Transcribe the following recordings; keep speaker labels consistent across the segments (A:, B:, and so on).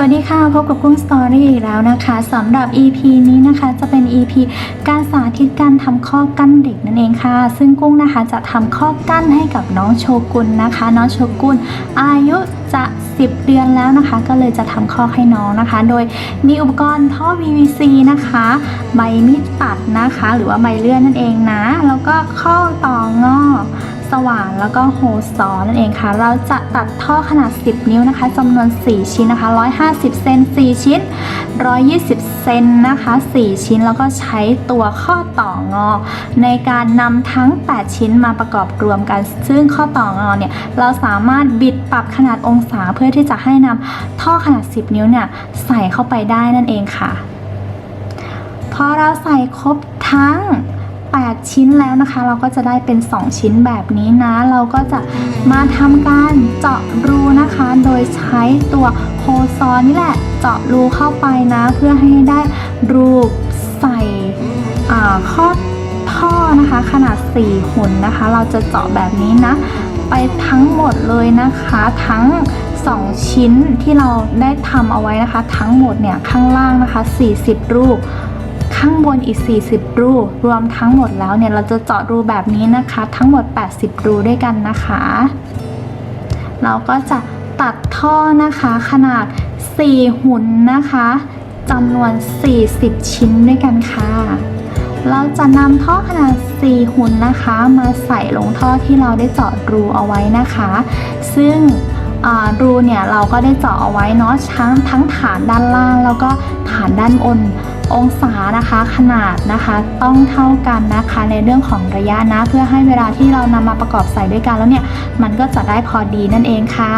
A: สวัสดีค่ะ พบกับกุ้งสตอรี่อีกแล้วนะคะสำหรับ EP นี้นะคะจะเป็น EP การสาธิตการทำข้อกั้นเด็กนั่นเองค่ะ ซึ่งกุ้งนะคะจะทำข้อกั้นให้กับน้องโชกุนนะคะ น้องโชกุนอายุจะ 10 เดือนแล้วนะคะ ก็เลยจะทำข้อให้น้องนะคะ โดยมีอุปกรณ์ท่อ PVC นะคะใบมีดตัดนะคะ หรือว่าใบเลื่อนนั่นเองนะ แล้วก็ข้อต่องอ สว่านแล้วก็โฮซอนั่นเองค่ะ เราจะตัดท่อขนาด 10 นิ้วนะคะจำนวน 4 ชิ้นนะคะ 150 เซน4 ชิ้น 120 เซนนะคะ 4 ชิ้นแล้วก็ใช้ตัวข้อต่องอ ในการนำทั้ง 8 ชิ้นมาประกอบรวมกัน ซึ่งข้อต่องอเนี่ยเราสามารถบิดปรับขนาดองศาเพื่อที่จะให้นำท่อขนาด 10 นิ้วเนี่ยใส่เข้าไปได้นั่นเองค่ะ พอเราใส่ครบทั้ง 8 ชิ้นแล้วนะคะ เราก็จะได้เป็น 2 ชิ้นแบบนี้นะ เราก็จะมาทำการเจาะรูนะคะ โดยใช้ตัวโฮซอนนี่แหละ เจาะรูเข้าไปนะ เพื่อให้ได้รูใส่อ่าข้อท่อนะคะ ขนาด 4หุ่นนะคะ เราจะเจาะแบบนี้นะ ไปทั้งหมดเลยนะคะทั้ง2 ชิ้นที่เราได้ทำเอาไว้นะคะ ทั้งหมดเนี่ยข้างล่างนะคะ 40 รูป ข้างบนอีก 40 รู รวมทั้งหมดแล้วเนี่ยเราจะเจาะรูแบบนี้นะคะ ทั้งหมด 80 รูด้วยกันนะคะ เราก็จะตัดท่อนะคะขนาด 4 หุ่นนะคะจำนวน 40 ชิ้นด้วยกันค่ะ เราจะนำท่อขนาด 4 หุ่นนะคะ มาใส่ลงท่อที่เราได้เจาะรูเอาไว้นะคะ ซึ่งรูเนี่ยเราก็ได้เจาะเอาไว้เนาะทั้งทั้งฐานด้านล่างแล้วก็ฐานด้านบน องศานะคะขนาดนะคะต้องเท่ากันนะคะในเรื่องของระยะนะ เพื่อให้เวลาที่เรานำมาประกอบใส่ด้วยกันแล้วเนี่ย มันก็จะได้พอดีนั่นเองค่ะ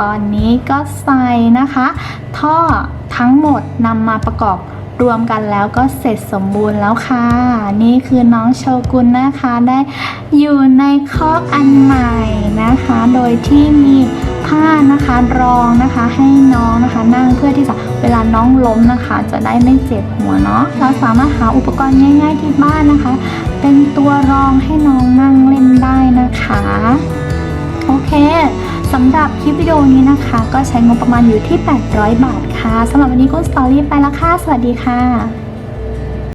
A: ตอนนี้ก็ใส่นะคะ ท่อทั้งหมดนำมาประกอบรวมกันแล้วก็เสร็จสมบูรณ์แล้วค่ะ นี่คือน้องโชกุนนะคะได้อยู่ในคอกอันใหม่นะคะ โดยที่มี ผ้านะคะรองนะคะให้น้องนะคะ นั่งเพื่อที่จะเวลาน้องล้มนะคะ จะได้ไม่เจ็บหัวเนาะเราสามารถหาอุปกรณ์ง่ายๆที่บ้านนะคะ เป็นตัวรองให้น้องนั่งเล่นได้นะคะโอเคสำหรับคลิปวิดีโอนี้นะคะ ก็ใช้งบประมาณอยู่ที่ 800 บาทค่ะสำหรับวันนี้ก็สตอรี่ไปแล้วค่ะ สวัสดีค่ะ